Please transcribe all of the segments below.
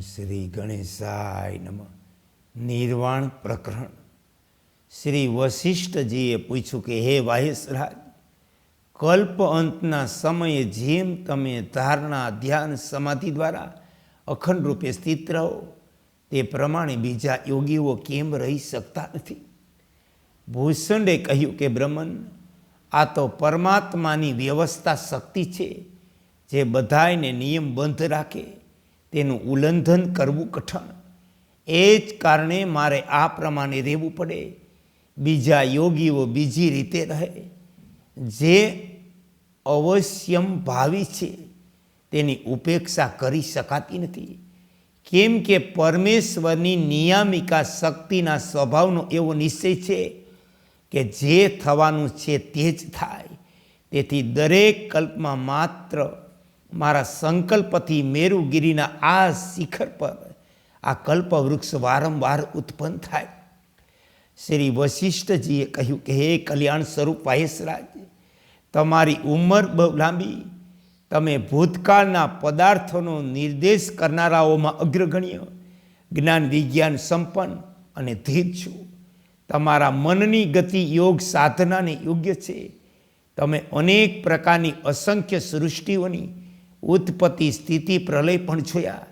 શ્રી ગણેશાય નમ. નિર્વાણ પ્રકરણ. શ્રી વશિષ્ઠજીએ પૂછ્યું કે, હે વાહિસરાજ, કલ્પ અંતના સમયે જેમ તમે ધારણા ધ્યાન સમાધિ દ્વારા અખંડ રૂપે સ્થિત રહો, તે પ્રમાણે બીજા યોગીઓ કેમ રહી શકતા નથી? ભૂષંડે કહ્યું કે, બ્રહ્મન, આ તો પરમાત્માની વ્યવસ્થા શક્તિ છે, જે બધાયને નિયમબંધ રાખે. તેનું ઉલ્લંઘન કરવું કઠણ. એ જ કારણે મારે આ પ્રમાણે રહેવું પડે. બીજા યોગીઓ બીજી રીતે રહે. જે અવશ્યમ ભાવી છે, તેની ઉપેક્ષા કરી શકાતી નથી. કેમ કે પરમેશ્વરની નિયામિકા શક્તિના સ્વભાવનો એવો નિશ્ચય છે કે જે થવાનું છે તે જ થાય. તેથી દરેક કલ્પમાં માત્ર મારા સંકલ્પથી મેરુગીરીના આ શિખર પર આ કલ્પવૃક્ષ વારંવાર ઉત્પન્ન થાય. શ્રી વશિષ્ઠજીએ કહ્યું કે, હે કલ્યાણ સ્વરૂપ વાયસરાજ તમારી ઉંમર બહુ લાંબી. તમે ભૂતકાળના પદાર્થોનો નિર્દેશ કરનારાઓમાં અગ્રગણ્ય, જ્ઞાન વિજ્ઞાન સંપન્ન અને ધીર છો. તમારા મનની ગતિ યોગ સાધનાને યોગ્ય છે. તમે અનેક પ્રકારની અસંખ્ય સૃષ્ટિઓની ઉત્પત્તિ, સ્થિતિ, પ્રલય પણ જોયા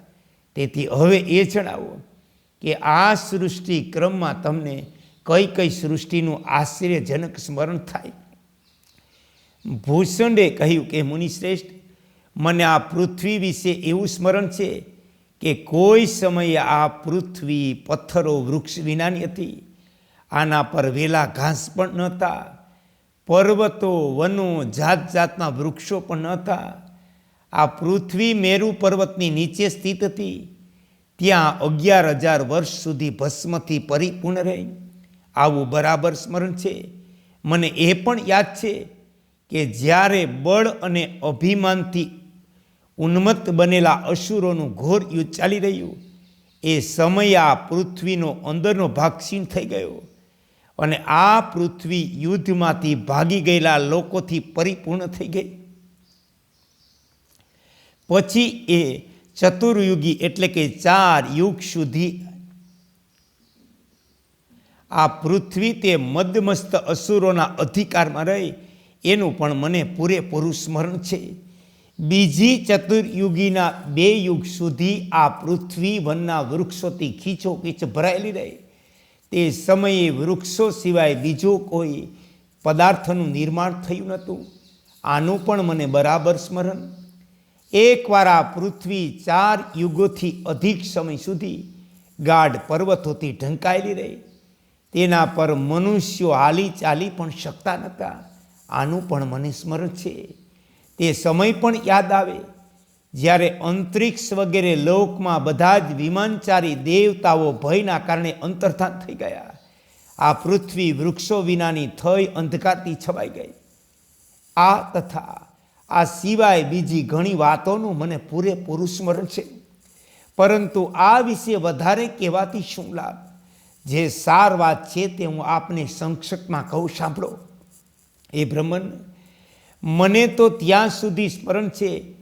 તેથી હવે એ જણાવો કે આ સૃષ્ટિ ક્રમમાં તમને કઈ કઈ સૃષ્ટિનું આશ્ચર્યજનક સ્મરણ થાય? ભૂષંડે કહ્યું કે, મુનિશ્રેષ્ઠ, મને આ પૃથ્વી વિશે એવું સ્મરણ છે કે કોઈ સમયે આ પૃથ્વી, પથ્થરો, વૃક્ષ વિનાની હતી. આના પર વેલા ઘાસ પણ નહોતા. પર્વતો, વનો જાત જાતના વૃક્ષો પણ નહોતા. આ પૃથ્વી મેરુ પર્વતની નીચે સ્થિત હતી. ત્યાં અગિયાર હજાર વર્ષ સુધી ભસ્મથી પરિપૂર્ણ રહી. આવું બરાબર સ્મરણ છે. મને એ પણ યાદ છે કે જ્યારે બળ અને અભિમાનથી ઉન્મત્ત બનેલા અસુરોનું ઘોર યુદ્ધ ચાલી રહ્યું, એ સમયે આ પૃથ્વીનો અંદરનો ભાગ ક્ષીણ થઈ ગયો અને આ પૃથ્વી યુદ્ધમાંથી ભાગી ગયેલા લોકોથી પરિપૂર્ણ થઈ ગઈ. પછી એ ચતુર્યુગી એટલે કે ચાર યુગ સુધી આ પૃથ્વી તે મદમસ્ત અસુરોના અધિકારમાં રહી. એનું પણ મને પૂરેપૂરું સ્મરણ છે. બીજી ચતુર્યુગીના બે યુગ સુધી આ પૃથ્વી વનના વૃક્ષોથી ખીચો ખીચ ભરાયેલી રહી. તે સમયે વૃક્ષો સિવાય બીજો કોઈ પદાર્થનું નિર્માણ થયું નહોતું. આનું પણ મને બરાબર સ્મરણ. એકવાર આ પૃથ્વી ચાર યુગોથી અધિક સમય સુધી ગાઢ પર્વતોથી ઢંકાયેલી રહી. તેના પર મનુષ્યો હાલી ચાલી પણ શકતા નહોતા. આનું પણ મને સ્મરણ છે. તે સમય પણ યાદ આવે. જ્યારે અંતરિક્ષ વગેરે લોકમાં બધા જ વિમાનચારી દેવતાઓ ભયના કારણે અંતર્ધાન થઈ ગયા. આ પૃથ્વી વૃક્ષો વિનાની થઈ અંધકારથી છવાઈ ગઈ. આ તથા આ સિવાય બીજી ઘણી વાતોનું મને પૂરેપૂરું સ્મરણ છે. પરંતુ આ વિશે વધારે કહેવાથી શું લાભ? જે સાર વાત છે તે હું આપને સંક્ષિપ્તમાં કહું, સાંભળો. એ બ્રહ્મન, મને તો ત્યાં સુધી સ્મરણ છે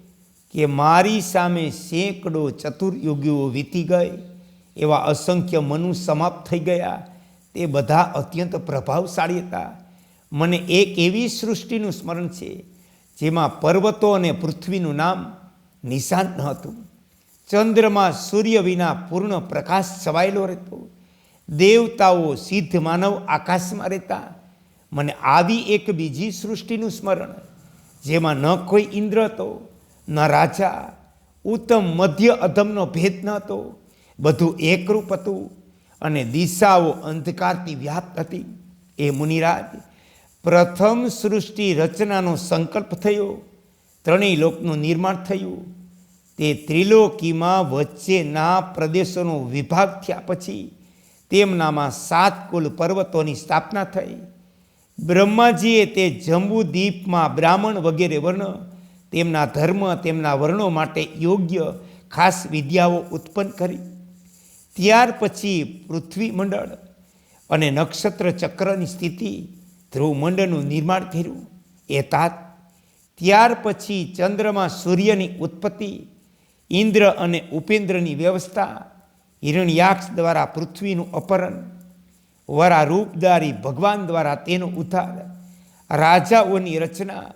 કે મારી સામે સેંકડો ચતુર્યુગીઓ વીતી ગઈ, એવા અસંખ્ય મનુ સમાપ્ત થઈ ગયા, તે બધા અત્યંત પ્રભાવશાળી હતા. મને એક એવી સૃષ્ટિનું સ્મરણ છે જેમાં પર્વતો અને પૃથ્વીનું નામ નિશાન ન હતું. ચંદ્રમાં સૂર્ય વિના પૂર્ણ પ્રકાશ છવાયેલો રહેતો. દેવતાઓ સિદ્ધ માનવ આકાશમાં રહેતા. મને આવી એક બીજી સૃષ્ટિનું સ્મરણ, જેમાં ન કોઈ ઇન્દ્ર હતો, ન રાજા, ઉત્તમ મધ્ય અધમનો ભેદ ન હતો. બધું એકરૂપ હતું અને દિશાઓ અંધકારથી વ્યાપ્ત હતી. એ મુનિરાજ પ્રથમ સૃષ્ટિ રચનાનો સંકલ્પ થયો, ત્રણેય લોકનું નિર્માણ થયું. તે ત્રિલોકીમાં વચ્ચેના પ્રદેશોનો વિભાગ થયા પછી તેમનામાં સાત કુલ પર્વતોની સ્થાપના થઈ. બ્રહ્માજીએ તે જંબુદ્વીપમાં બ્રાહ્મણ વગેરે વર્ણ, તેમના ધર્મ, તેમના વર્ણો માટે યોગ્ય ખાસ વિદ્યાઓ ઉત્પન્ન કરી. ત્યાર પછી પૃથ્વી મંડળ અને નક્ષત્ર ચક્રની સ્થિતિ ધ્રુવમંડળનું નિર્માણ કર્યું. તાત ત્યાર પછી ચંદ્રમાં સૂર્યની ઉત્પત્તિ, ઇન્દ્ર અને ઉપેન્દ્રની વ્યવસ્થા, હિરણ્યાક્ષ દ્વારા પૃથ્વીનું અપહરણ વરા રૂપધારી ભગવાન દ્વારા તેનો ઉદ્ધાર, રાજાઓની રચના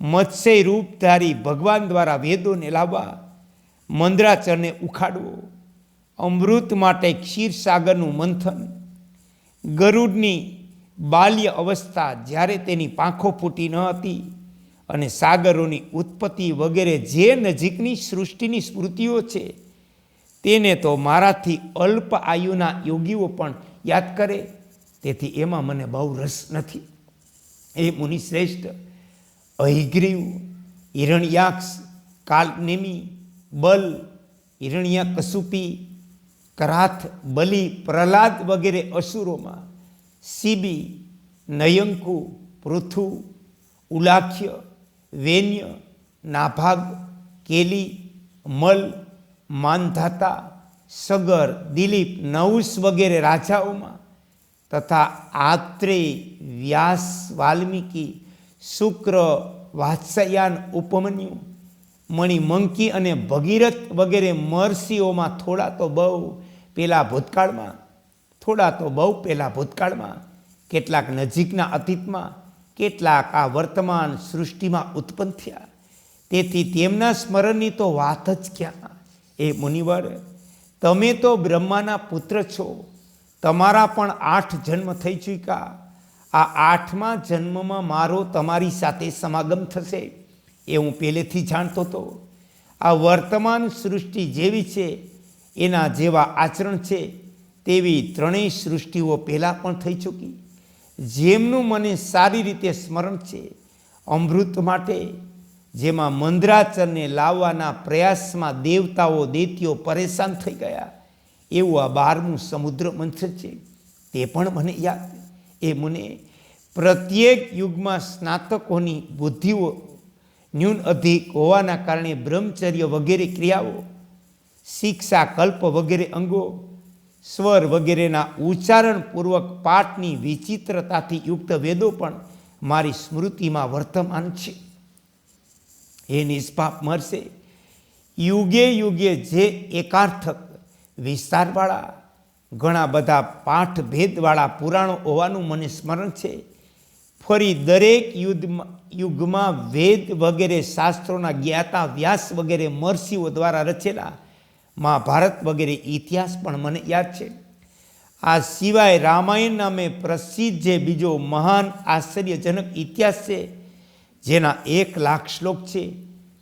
મત્સ્ય રૂપધારી ભગવાન દ્વારા વેદોને લાવવા, મંદ્રાચરને ઉખાડવો, અમૃત માટે ક્ષીરસાગરનું મંથન, ગરુડની બાલ્ય અવસ્થા જ્યારે તેની પાંખો ફૂટી ન હતી અને સાગરોની ઉત્પત્તિ વગેરે જે નજીકની સૃષ્ટિની સ્મૃતિઓ છે, તેને તો મારાથી અલ્પ આયુના યોગીઓ પણ યાદ કરે, તેથી એમાં મને બહુ રસ નથી. એ મુનિશ્રેષ્ઠ અહિગ્રીવ, હિરણ્યાક્ષ, કાલનેમી, બલ હિરણ્યા કસુપી કરાથ, બલિ, પ્રહલાદ વગેરે અસુરોમાં સીબી નયંકુ પૃથુ, ઉલાખ્ય, વેન્ય, નાભાગ, કેલી, મલ, માનધાતા, સગર, દિલીપ નૌસ વગેરે રાજાઓમાં તથા આત્રેય વ્યાસ, વાલ્મીકી, શુક્ર, વાત્સયાન, ઉપમન્યુ, મણિમંકી અને ભગીરથ વગેરે મહર્ષિઓમાં થોડા તો બહુ પેલા ભૂતકાળમાં થોડા તો બહુ પહેલાં ભૂતકાળમાં, કેટલાક નજીકના અતીતમાં, કેટલાક આ વર્તમાન સૃષ્ટિમાં ઉત્પન્ન થયા. તેથી તેમના સ્મરણની તો વાત જ ક્યાં? એ મુનિવર, તમે તો બ્રહ્માના પુત્ર છો. તમારા પણ આઠ જન્મ થઈ ચૂક્યા. આ આઠમા જન્મમાં મારો તમારી સાથે સમાગમ થશે, એ હું પહેલેથી જાણતો હતો. આ વર્તમાન સૃષ્ટિ જેવી છે, એના જેવા આચરણ છે તેવી ત્રણેય સૃષ્ટિઓ પહેલાં પણ થઈ ચૂકી. જેમનું મને સારી રીતે સ્મરણ છે, અમૃત માટે, જેમાં મંદ્રાચરને લાવવાના પ્રયાસમાં દેવતાઓ દેતીઓ પરેશાન થઈ ગયા. એવું આ બારમું સમુદ્ર મંથન છે. તે પણ મને યાદ એ મને પ્રત્યેક યુગમાં સ્નાતકોની બુદ્ધિઓ ન્યૂન અધિક હોવાના કારણે બ્રહ્મચર્ય વગેરે ક્રિયાઓ, શિક્ષા કલ્પ વગેરે અંગો સ્વર વગેરેના ઉચ્ચારણપૂર્વક પાઠની વિચિત્રતાથી યુક્ત વેદો પણ મારી સ્મૃતિમાં વર્તમાન છે. એ નિષ્પાપ મળશે યુગે યુગે જે એકાર્થક વિસ્તારવાળા, ઘણા બધા પાઠ ભેદવાળા પુરાણો હોવાનું મને સ્મરણ છે. ફરી દરેક યુદ્ધમાં યુગમાં વેદ વગેરે શાસ્ત્રોના જ્ઞાતા વ્યાસ વગેરે મર્ષિઓ દ્વારા રચેલા મહાભારત વગેરે ઇતિહાસ પણ મને યાદ છે. આ સિવાય રામાયણ નામે પ્રસિદ્ધ જે બીજો મહાન આશ્ચર્યજનક ઇતિહાસ છે, જેના એક લાખ શ્લોક છે,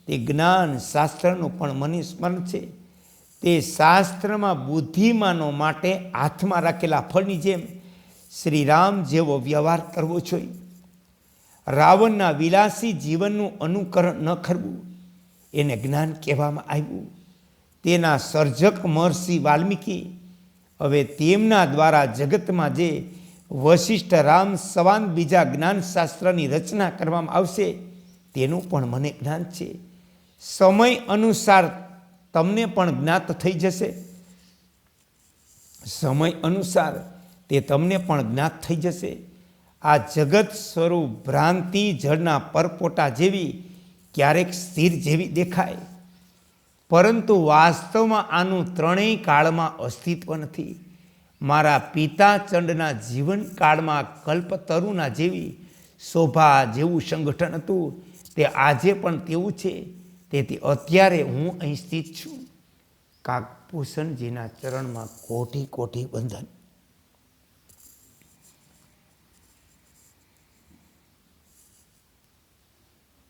તે જ્ઞાન શાસ્ત્રનું પણ મને સ્મરણ છે. તે શાસ્ત્રમાં બુદ્ધિમાનો માટે હાથમાં રાખેલા ફળની જેમ શ્રી રામ જેવો વ્યવહાર કરવો જોઈએ. રાવણના વિલાસી જીવનનું અનુકરણ ન કરવું, એને જ્ઞાન કહેવામાં આવ્યું. તેના સર્જક મહર્ષિ વાલ્મીકી હવે તેમના દ્વારા જગતમાં જે વશિષ્ઠ રામ સવાન બીજા જ્ઞાનશાસ્ત્રની રચના કરવામાં આવશે, તેનું પણ મને જ્ઞાન છે. સમય અનુસાર તમને પણ જ્ઞાત થઈ જશે. સમય અનુસાર તે તમને પણ જ્ઞાત થઈ જશે. આ જગત સ્વરૂપ ભ્રાંતિ, જળના પરપોટા જેવી ક્યારેક સ્થિર જેવી દેખાય. પરંતુ વાસ્તવમાં આનું ત્રણેય કાળમાં અસ્તિત્વ નથી. મારા પિતા ચંડના જીવનકાળમાં કલ્પતરુના જેવી શોભા જેવું સંગઠન હતું. તે આજે પણ તેવું છે. તેથી અત્યારે હું અહીં સ્થિત છું. કાકભૂષણજીના ચરણમાં કોટી કોટી બંધન